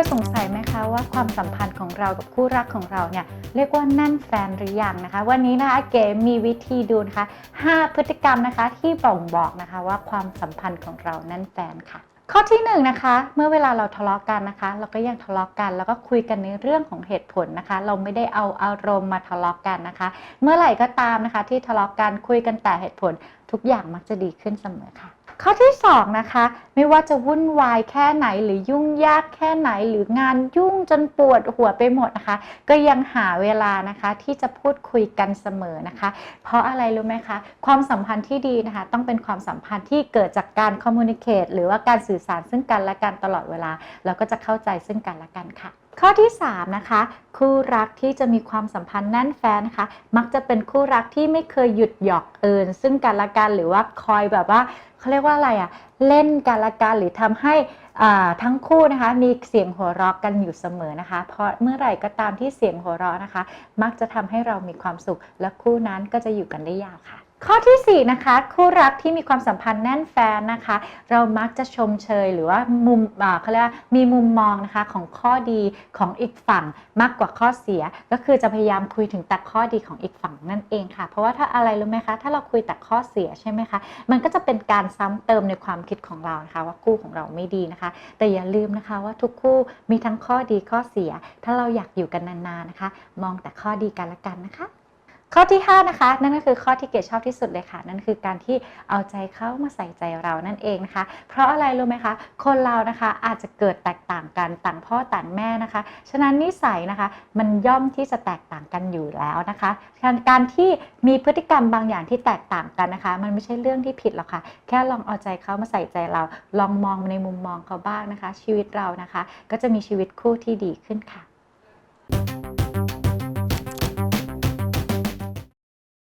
ยสงสัยไหมคะว่าความสัมพันธ์ของเรากับคู่รักของเราเนี่ยเรียกว่าแน่นแฟนหรือยังนะคะ วันนี้นะคะเก๋มีวิธีดูนะคะ 5 พฤติกรรมนะคะที่บ่งบอกนะคะว่าความสัมพันธ์ของเราแน่นแฟนค่ะข้อที่1นงนะคะ เมื่อเวลาเราทะเลาะกันนะคะ เราก็ยังทะเลาะกัน แล้วก็คุยกันในเรื่องของเหตุผลนะคะ เราไม่ได้เอาอารมณ์มาทะเลาะกันนะคะ เมื่อไหร่ก็ตามนะคะ ที่ทะเลาะกันคุยกันแต่เหตุผลทุกอย่างมักจะดีขึ้นเสมอค่ะ ข้อที่2นะคะ ไม่ว่าจะวุ่นวายแค่ไหนหรือยุ่งยากแค่ไหนหรืองานยุ่งจนปวดหัวไปหมดนะคะ ก็ยังหาเวลานะคะที่จะพูดคุยกันเสมอนะคะ เพราะอะไรรู้ไหมคะความสัมพันธ์ที่ดีนะคะ ต้องเป็นความสัมพันธ์ที่เกิดจากการคอมมูนิเคตหรือว่าการสื่อสารซึ่งกันและกันตลอดเวลาเราก็จะเข้าใจซึ่งกันและกันค่ะ ข้อที่ 3 นะคะ คู่รักที่จะมีความสัมพันธ์แน่นแฟนนะคะ มักจะเป็นคู่รักที่ไม่เคยหยุดหยอกเอิญซึ่งกันและกันหรือว่าคอยแบบว่าเขาเรียกว่าอะไรอะเล่นกันและกันหรือทำให้ทั้งคู่นะคะ มีเสียงหัวเราะกันอยู่เสมอนะคะ เพราะเมื่อไหร่ก็ตามที่เสียงหัวเราะนะคะ มักจะทำให้เรามีความสุขและคู่นั้นก็จะอยู่กันได้ยาวค่ะ ข้อทีสี่ 4 นะคะ คู่รักที่มีความสัมพันธ์แน่นแฟนนะคะ เรามักจะชมเชยหรือว่ามุมเขาเรียกมีมุมมองนะคะของข้อดีของอีกฝั่งมากกว่าข้อเสีย ก็คือจะพยายามคุยถึงแต่ข้อดีของอีกฝั่งนั่นเองค่ะ เพราะว่าถ้าอะไรรู้ไหมคะ ถ้าเราคุยแต่ข้อเสียใช่ไหมคะ มันก็จะเป็นการซ้ำเติมในความคิดของเรานะคะ ว่าคู่ของเราไม่ดีนะคะ แต่อย่าลืมนะคะว่าทุกคู่มีทั้งข้อดีข้อเสีย ถ้าเราอยากอยู่กันนานๆนะคะ มองแต่ข้อดีกันละกันนะคะ ข้อที่ 5 นะคะ นั่นก็คือข้อที่เกดชอบที่สุดเลยค่ะ นั่นคือการที่เอาใจเขามาใส่ใจเรานั่นเองนะคะ เพราะอะไรรู้ไหมคะ คนเรานะคะอาจจะเกิดแตกต่างกันต่างพ่อต่างแม่นะคะ ฉะนั้นนิสัยนะคะมันย่อมที่จะแตกต่างกันอยู่แล้วนะคะการการที่มีพฤติกรรมบางอย่างที่แตกต่างกันนะคะ มันไม่ใช่เรื่องที่ผิดหรอกค่ะ แค่ลองเอาใจเขามาใส่ใจเรา ลองมองในมุมมองเขาบ้างนะคะ ชีวิตเรานะคะ ก็จะมีชีวิตคู่ที่ดีขึ้นค่ะ